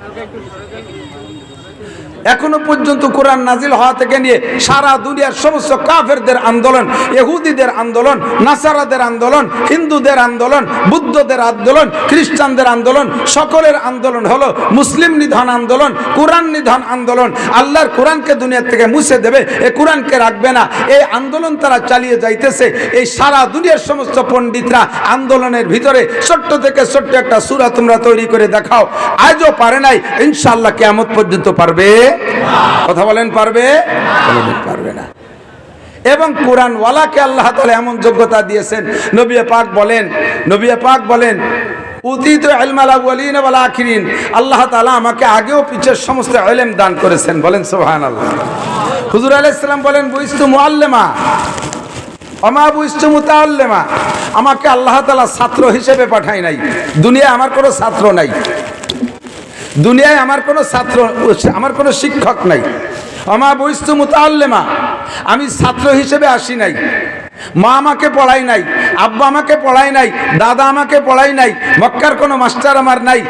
হালকা একটু এখনও পর্যন্ত কোরআন নাজিল হওয়া থেকে নিয়ে সারা দুনিয়ার সমস্ত কাফেরদের আন্দোলন, ইহুদিদের আন্দোলন, নাসারাদের আন্দোলন, হিন্দুদের আন্দোলন, বুদ্ধদের আন্দোলন, খ্রিস্টানদের আন্দোলন, সকলের আন্দোলন হলো মুসলিম নিধন আন্দোলন, কোরআন নিধন আন্দোলন। আল্লাহর কোরআনকে দুনিয়ার থেকে মুছে দেবে, এ কোরআনকে রাখবে না। এই আন্দোলন তারা চালিয়ে যাইতেছে, এই সারা দুনিয়ার সমস্ত পণ্ডিতরা আন্দোলনের ভিতরে ছোট্ট থেকে ছোট্ট একটা সুরা তোমরা তৈরি করে দেখাও। আজও পারে নাই, ইনশাআল্লাহ কেয়ামত পর্যন্ত পারবে। কথা বলেন, পারবে? পারবে না। এবং কোরআন ওয়ালাকে আল্লাহ তাআলা এমন যোগ্যতা দিয়েছেন, নবী পাক বলেন, নবী পাক বলেন উদিত আখিরিন। আল্লাহ তাআলা আমাকে আগেও পিছের সমস্ত ইলম দান করেছেন। বলেন, সুবহানাল্লাহ। হুজুর আলাইহিস সালাম বলেন, বুইস্তু মুআল্লিমা। অমা বুইস্তু মুতাআল্লিমা। আমাকে আল্লাহ তালা ছাত্র হিসেবে পাঠায় নাই। দুনিয়া আমার কোনো ছাত্র নাই। দুনিয়ায় আমার কোনো ছাত্র, আমার কোনো শিক্ষক নাই। আমা বৈস্তু মুতাল্লেমা, আমি ছাত্র হিসেবে আসি নাই। মা আমাকে পড়াই নাই, আব্বা আমাকে পড়াই নাই, দাদা আমাকে পড়াই নাই, মক্কার কোনো মাস্টার আমার নাই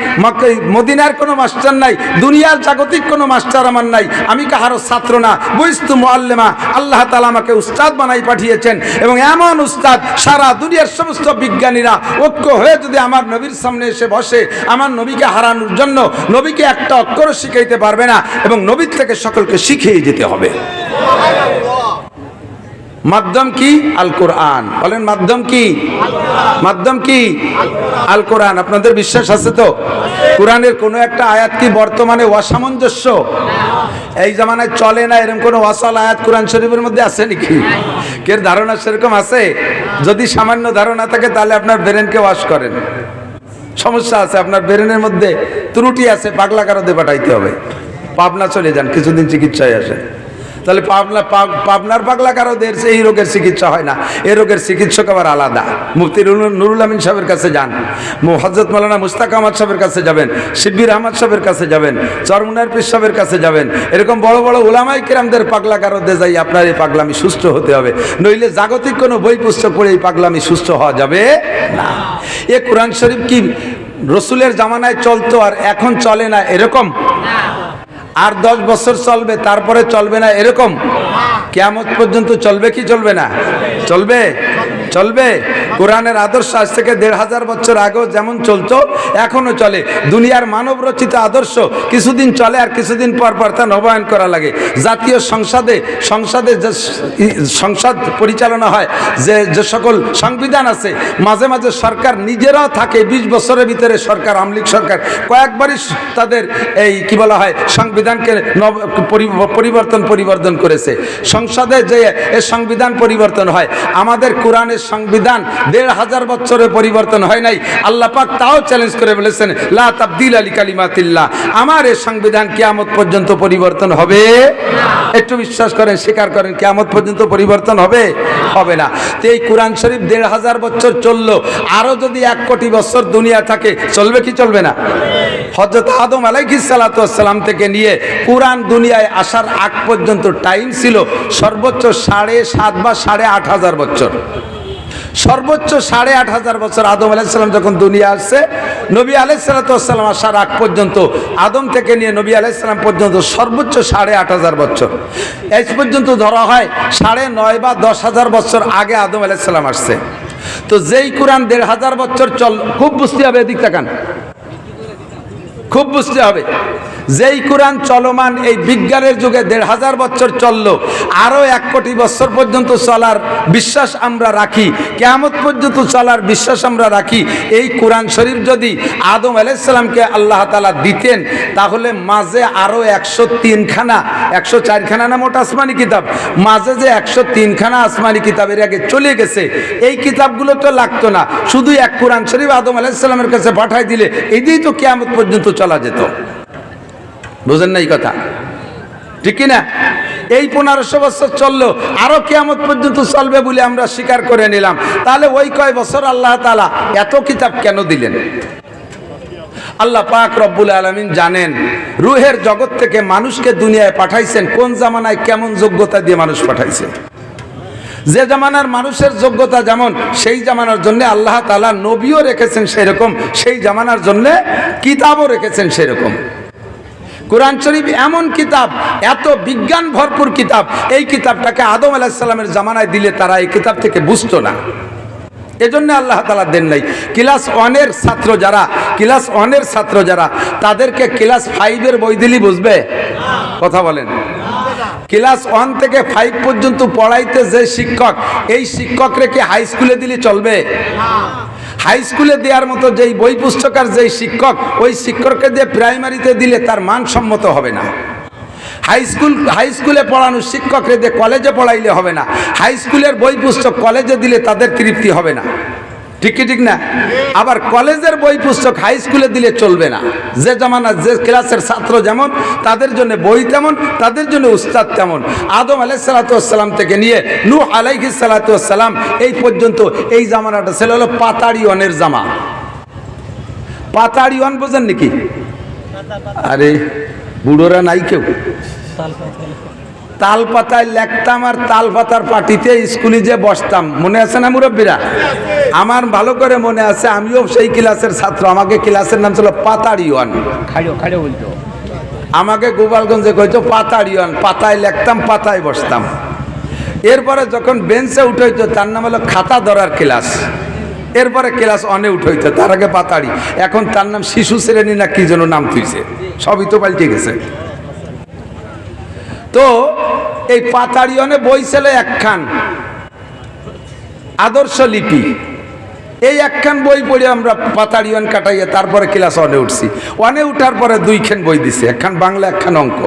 মদিনার কোনো মাস্টার নাই, দুনিয়ার জাগতিক কোনো মাস্টার আমার নাই, আমি কাহারও ছাত্র না। বৈস্তু মোয়াল্লেমা আল্লাহ তালা আমাকে উস্তাদ বানাই পাঠিয়েছেন এবং এমন উস্তাদ সারা দুনিয়ার সমস্ত বিজ্ঞানীরা ঐক্য হয়ে যদি আমার নবীর সামনে এসে বসে, আমার নবীকে হারানোর জন্য নবীকে একটা অক্ষর শিখাইতে পারবে না এবং নবীর থেকে সকলকে শিখিয়ে যেতে হবে। মাধ্যম কি? আল কোরআন বলেন, মাধ্যম কি? মাধ্যম কি? আল কোরআন আপনাদের বিশ্বাস আছে তো? কোরআনের কোনো একটা আয়াত কি বর্তমানে অসামঞ্জস্য? এই জামানায় চলে না এরকম কোনো অসল আয়াত কোরআন শরীফের মধ্যে আছে নাকি? কের ধারণা সেরকম আছে? যদি সামান্য ধারণা থাকে, তাহলে আপনার ব্রেনকে ওয়াশ করেন। সমস্যা আছে, আপনার ব্রেনের মধ্যে ত্রুটি আছে পাগলা কারোতে পাঠাইতে হবে। পাবনা চলে যান, কিছুদিন চিকিৎসায় আসেন। তাহলে পাবনা পাবনার পাগলা কারও কারোদের এই রোগের চিকিৎসা হয় না। এই রোগের চিকিৎসক আবার আলাদা। মুফতি নুরুল- আমিন সাহেবের কাছে যান। হজরত মৌলানা মুস্তাক আহমদ সাহেবের কাছে যাবেন। শিব্বির আহমদ সাহেবের কাছে যাবেন। চরমুনার পীর সাহেবের কাছে যাবেন। এরকম বড় বড় ওলামাই কিরামদের পাগলা কারোদের যাই আপনার এই পাগলামি সুস্থ হতে হবে। নইলে জাগতিক কোনো বই পুস্তক পড়ে এই পাগলামি সুস্থ হওয়া যাবে না। এ কোরআন শরীফ কি রসুলের জামানায় চলতো আর এখন চলে না এরকম? আর দশ বছর চলবে, তারপরে চলবে না এরকম? কেমন পর্যন্ত চলবে কি চলবে না? চলবে? চলবে? কোরআনের আদর্শ আজ থেকে দেড় হাজার বছর আগেও যেমন চলতো, এখনও চলে। দুনিয়ার মানব রচিত আদর্শ কিছুদিন চলে আর কিছুদিন পর পর তা নবায়ন করা লাগে। জাতীয় সংসদে সংসদে যে সংসদ পরিচালনা হয়, যে যে সকল সংবিধান আছে, মাঝে মাঝে সরকার নিজেরাও থাকে, বিশ বছরের ভিতরে সরকার আমলিক সরকার। কয়েকবারই তাদের এই কি বলা হয়, সংবিধানকে নব- পরি- পরিবর্তন পরিবর্তন করেছে। সংসদে যে সংবিধান পরিবর্তন হয়, আমাদের কোরআনের সংবিধান দেড় হাজার বছরে পরিবর্তন হয় নাই। আল্লাহ পাক তাও চ্যালেঞ্জ করে বলেছেন, লা তাবদিল আলী কালিমাতিল্লাহ। আমার এই সংবিধান কেয়ামত পর্যন্ত পরিবর্তন হবে? একটু বিশ্বাস করেন, স্বীকার করেন, কিয়ামত পর্যন্ত পরিবর্তন হবে? হবে না। তো এই কোরআন শরীফ দেড় হাজার বছর চলল, আরও যদি এক কোটি বছর দুনিয়া থাকে, চলবে কি চলবে না? হজরত আদম আলাইহিসালাম থেকে নিয়ে কোরআন দুনিয়ায় আসার আগ পর্যন্ত টাইম ছিল সর্বোচ্চ সাড়ে সাত বা সাড়ে আট হাজার বছর। সর্বোচ্চ সাড়ে আট হাজার বছর আদম আলাইসাল্লাম যখন দুনিয়া আসছে, নবী আলাইসাল্লাম আসার আগ পর্যন্ত, আদম থেকে নিয়ে নবী আলাইসাল্লাম পর্যন্ত সর্বোচ্চ সাড়ে আট হাজার বছর। এই পর্যন্ত ধরা হয় সাড়ে নয় বা দশ হাজার বছর আগে আদম আলাইসাল্লাম আসছে। তো যেই কোরআন দেড় হাজার বছর চল খুব বুঝতে হবে এদিক তাকান। খুব বুঝতে হবে। যেই কোরআন চলমান এই বিজ্ঞানের যুগে দেড় হাজার বছর চলল, আরও এক কোটি বছর পর্যন্ত চলার বিশ্বাস আমরা রাখি, কেয়ামত পর্যন্ত চলার বিশ্বাস আমরা রাখি। এই কোরআন শরীফ যদি আদম আলাইসাল্লামকে আল্লাহ তালা দিতেন, তাহলে মাঝে আরও একশো তিনখানা, একশো চারখানা না মোট আসমানি কিতাব, মাঝে যে একশো তিনখানা আসমানি কিতাবের আগে চলে গেছে, এই কিতাবগুলো তো লাগতো না। শুধু এক কোরআন শরীফ আদম আলাইসাল্লামের কাছে পাঠাই দিলে এই দিয়েই তো কেয়ামত পর্যন্ত চলা যেত। বুঝেন না এই কথা? ঠিক কি না এই পনেরোশো বছর চলল, আরও কেয়ামত পর্যন্ত চলবে বলে আমরা স্বীকার করে নিলাম। তাহলে ওই কয় বছর আল্লাহ তালা এত কিতাব কেন দিলেন? আল্লাহ পাক রব্বুল আলমিন জানেন, রুহের জগৎ থেকে মানুষকে দুনিয়ায় পাঠাইছেন, কোন জামানায় কেমন যোগ্যতা দিয়ে মানুষ পাঠাইছে? যে জামানার মানুষের যোগ্যতা যেমন, সেই জামানার জন্য আল্লাহ তালা নবীও রেখেছেন সেরকম, সেই জামানার জন্য কিতাবও রেখেছেন সেরকম। কোরআন শরীফ এমন কিতাব, এত বিজ্ঞান ভরপুর কিতাব, এই কিতাবটাকে আদম আলাহিসাল্লামের জামানায় দিলে তারা এই কিতাব থেকে বুঝতো না। এজন্য আল্লাহ তালা দেন নাই। ক্লাস ওয়ানের ছাত্র যারা, ক্লাস ওয়ানের ছাত্র যারা, তাদেরকে ক্লাস ফাইভের বই দিলি বুঝবে? কথা বলেন। ক্লাস ওয়ান থেকে ফাইভ পর্যন্ত পড়াইতে যে শিক্ষক, এই শিক্ষক রেখে হাই স্কুলে দিলে চলবে? হাই স্কুলে দেওয়ার মতো যেই বই পুস্তকার যেই শিক্ষক, ওই শিক্ষককে দিয়ে প্রাইমারিতে দিলে তার মানসম্মত হবে না। হাই স্কুল, হাই স্কুলে পড়ানো শিক্ষকরে দিয়ে কলেজে পড়াইলে হবে না। হাই স্কুলের বই পুস্তক কলেজে দিলে তাদের তৃপ্তি হবে না। ঠিক কি ঠিক না? আবার কলেজের বই পুস্তক হাই স্কুলে দিলে চলবে না। যে জামানা যে ক্লাসের ছাত্র যেমন, তাদের জন্য বই তেমন, তাদের জন্য উস্তাদ তেমন। আদম আলাই সালাতাম থেকে নিয়ে নু আলাইহি সালাতাম এই পর্যন্ত এই জামানাটা ছিল হলো পাতাড়িয়নের জামা। পাতাড়িয়ন বোঝেন নাকি আরে, বুড়োরা নাই কেউ। তাল পাতায় লেখতাম আর তাল পাতার পাটিতে স্কুলে যে বসতাম। মনে আছে না মুরব্বীরা? আমার ভালো করে মনে আছে আমিও সেই ক্লাসের ছাত্র। আমাকে ক্লাসের নাম ছিল পাতাড়িওয়ান। আমাকে গোপালগঞ্জে কইতো পাতাড়িওয়ান। পাতায় লেখতাম পাতায় বসতাম। এরপরে যখন বেঞ্চে উঠাইতো তার নাম হলো খাতা ধরার ক্লাস। এরপরে ক্লাস অনে উঠাইতো তার আগে পাতাড়ি। এখন তার নাম শিশু শ্রেণি না কি যেন নাম তুইছে সবই তো পাল্টে গেছে। তো এই পাতাড়িয়নে বই ছিল একখান, আদর্শ লিপি। এই একখান বই পড়ে আমরা পাতাড়িয়ন কাটাইয়া তারপরে ক্লাস ওয়ানে উঠছি। ওয়ানে উঠার পরে দুইখান বই দিছে, একখান বাংলা, একখান অঙ্ক।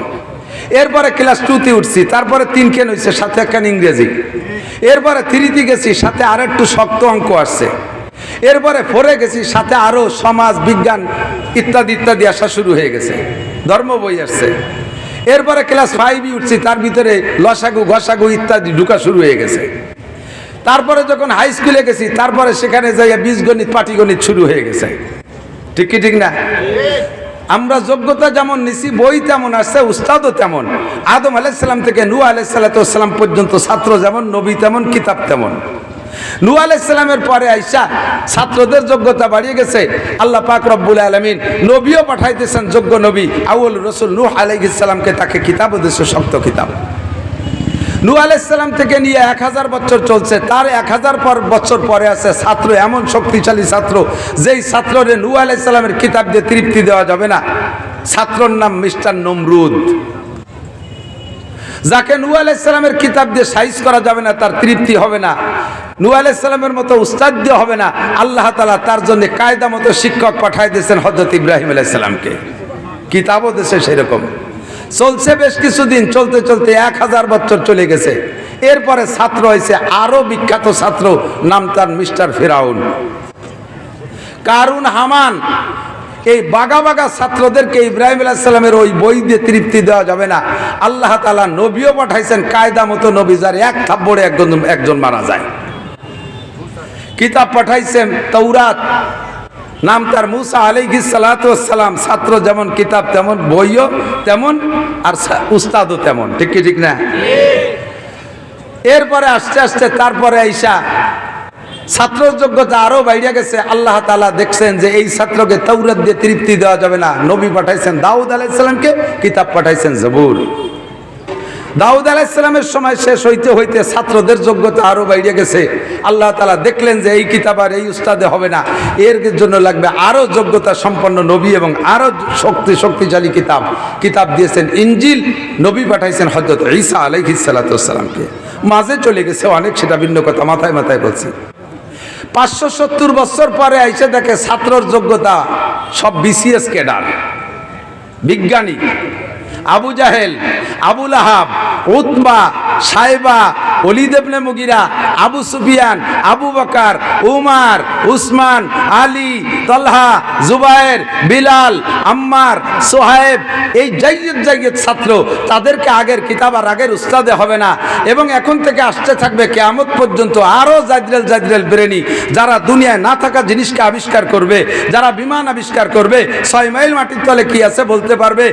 এরপরে ক্লাস টুতে উঠছি, তারপরে তিনখান হয়েছে সাথে একখান ইংরেজি। এরপরে থ্রিতে গেছি, সাথে আর একটু শক্ত অঙ্ক আসছে। এরপরে ফোরে গেছি, সাথে আরও সমাজ, বিজ্ঞান ইত্যাদি ইত্যাদি আসা শুরু হয়ে গেছে। ধর্ম বই আসছে। এরপরে ক্লাস ফাইভই উঠছি, তার ভিতরে লসাগু, ঘসাগু ইত্যাদি ঢুকা শুরু হয়ে গেছে। তারপরে যখন হাই স্কুলে গেছি, তারপরে সেখানে যাইয়া বীজগণিত, পাটিগণিত শুরু হয়ে গেছে। ঠিক কি, ঠিক না? আমরা যোগ্যতা যেমন নিছি, বই তেমন আসছে, উস্তাদও তেমন। আদম আলাইসাল্লাম থেকে নু আলাইসাল্লাম পর্যন্ত ছাত্র যেমন, নবী তেমন, কিতাব তেমন। নু আলাইসাল্লামের পরে আইসা ছাত্রদের যোগ্যতা বাড়িয়ে গেছে। আল্লাহ পাক রব্বুল আলমিন নবীও পাঠাইতেছেন যোগ্য নবী আউল রসুল নূহ আলাইসাল্লামকে তাকে কিতাব দিয়েছে শক্ত কিতাব। নু আলাইসাল্লাম থেকে নিয়ে এক হাজার বছর চলছে, তার এক হাজার পর বছর পরে আছে ছাত্র, এমন শক্তিশালী ছাত্র, যেই ছাত্ররে নু আলাইসাল্লামের কিতাব দিয়ে তৃপ্তি দেওয়া যাবে না। ছাত্রর নাম মিস্টার নমরুদ। যাকে নু আলাইসাল্লামের কিতাব দিয়ে সাইজ করা যাবে না, তার তৃপ্তি হবে না। নু আলাইসাল্লামের মতো উস্তাদ দিয়ে হবে না। আল্লাহ তালা তার জন্য কায়দা মতো শিক্ষক পাঠাই দিয়েছেন হজরত ইব্রাহিম আলাইসাল্লামকে কিতাবও দেশে সেরকম। চলছে বেশ কিছুদিন, চলতে চলতে এক হাজার বছর চলে গেছে। এরপরে ছাত্র হয়েছে আরও বিখ্যাত ছাত্র, নাম তার মিস্টার ফেরাউন। কারুন হামান, এই বাগা বাগা ছাত্রদেরকে ইব্রাহিম আলাহিসাল্লামের ওই বই দিয়ে তৃপ্তি দেওয়া যাবে না। আল্লাহ তালা নবীও পাঠাইছেন, কায়দা মতো নবী যার এক থাপ্পড়ে একজন একজন মারা যায়। কিতাব পাঠাইছেন তৌরাত নাম তার মুসা আলাইহি সালাম ছাত্র যেমন কিতাব তেমন, বইও তেমন, আর উস্তাদও তেমন। ঠিক কি, ঠিক না? এরপরে আস্তে আস্তে তারপরে আইসা ছাত্র যোগ্যতা আরও বাইরে গেছে। আল্লাহ তালা দেখছেন যে এই ছাত্রকে তৌরাত দিয়ে তৃপ্তি দেওয়া যাবে না। নবী পাঠাইছেন দাউদ আলাইসালামকে কিতাব পাঠাইছেন জবুর। দাউদ আলাইসালামের সময় শেষ হইতে হইতে ছাত্রদের যোগ্যতা আরও বাইরে গেছে। আল্লাহ তালা দেখলেন যে এই কিতাব আর এই উস্তাদে হবে না। এর জন্য লাগবে আরও যোগ্যতা সম্পন্ন নবী এবং আরও শক্তি শক্তিশালী কিতাব। কিতাব দিয়েছেন ইঞ্জিল নবী পাঠাইছেন হজরত ঈসা আলাইহিস সালাতামকে মাঝে চলে গেছে অনেক, সেটা ভিন্ন কথা, মাথায় মাথায় বলছি। পাঁচশো সত্তর বছর পরে আইসে দেখে ছাত্রর যোগ্যতা সব বিসিএস ক্যাডার, বিজ্ঞানী। আবু জাহেল আবুল আহাব উতবা সাহেবা অলিদেবনে মুগিরা, আবু সুফিয়ান, আবু বকার, উমার, উসমান, আলী, তলহা জুবায়ের বিলাল, আম্মার, সোহায়েব, এই জাইয়ের জাইয়ের ছাত্র তাদেরকে আগের কিতাব আর আগের উস্তাদে হবে না। এবং এখন থেকে আসতে থাকবে কেয়ামত পর্যন্ত আরও জাজরেল জাজরেল বেরেনি। যারা দুনিয়ায় না থাকা জিনিসকে আবিষ্কার করবে, যারা বিমান আবিষ্কার করবে, ছয় মাইল মাটির তলে কি আছে বলতে পারবে,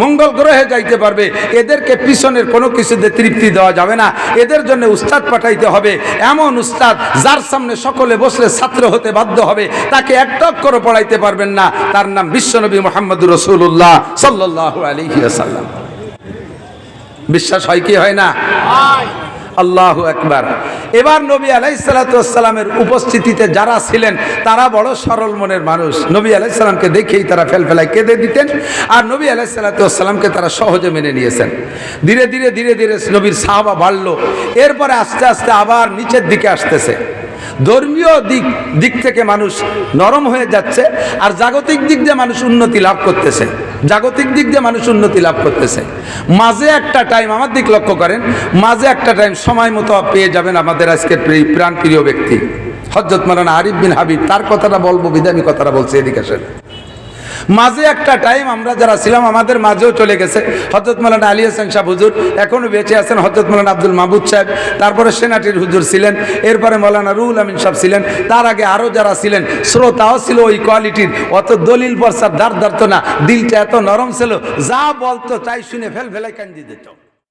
মঙ্গল গ্রহে যাইতে পারবে, এদেরকে পিছনের কোনো কিছুতে তৃপ্তি দেওয়া যাবে না। এদের জন্য জন্য উস্তাদ পাঠাইতে হবে। এমন উস্তাদ যার সামনে সকলে বসলে ছাত্র হতে বাধ্য হবে, তাকে একটা করে পড়াইতে পারবেন না। তার নাম বিশ্বনবী মোহাম্মদ রসুল্লাহ সাল্লাহ আলী বিশ্বাস হয় কি হয় না? আল্লাহ একবার এবার নবী আলাইসালামের উপস্থিতিতে যারা ছিলেন, তারা বড় সরল মনের মানুষ। নবী আলাইসাল্লামকে দেখেই তারা ফেলফেলায় কেঁদে দিতেন আর নবী আলাইসালাতামকে তারা সহজে মেনে নিয়েছেন। ধীরে ধীরে ধীরে ধীরে নবীর সাহাবা বাড়লো। এরপরে আস্তে আস্তে আবার নিচের দিকে আসতেছে। ধর্মীয় দিক দিক থেকে মানুষ নরম হয়ে যাচ্ছে আর জাগতিক দিক দিয়ে মানুষ উন্নতি লাভ করতেছে। জাগতিক দিক দিয়ে মানুষ উন্নতি লাভ করতেছে। মাঝে একটা টাইম আমার দিক লক্ষ্য করেন, মাঝে একটা টাইম সময় মতো পেয়ে যাবেন আমাদের আজকের প্রিয়- প্রাণ প্রিয় ব্যক্তি। হজরত মারানা আরিফ বিন হাবিব, তার কথাটা বলব বিধামী কথাটা বলছে এদিকে আসেন। মাঝে একটা টাইম আমরা যারা ছিলাম, আমাদের মাঝেও চলে গেছে। হজরত মালানা আলী হাসান শাহ হুজুর এখনও বেঁচে আছেন। হজরত মালানা আব্দুল মাহবুদ সাহেব, তারপরে সেনাটির হুজুর ছিলেন। এরপরে মৌলানা রুহুল আমিন সাহেব ছিলেন। তার আগে আরও যারা ছিলেন, শ্রোতাও ছিল ওই কোয়ালিটির অত দলিল বর্ষার ধার ধারত না, দিলটা এত নরম ছিল, যা বলতো তাই শুনে ফেল ফেলাই কান্দি দিত।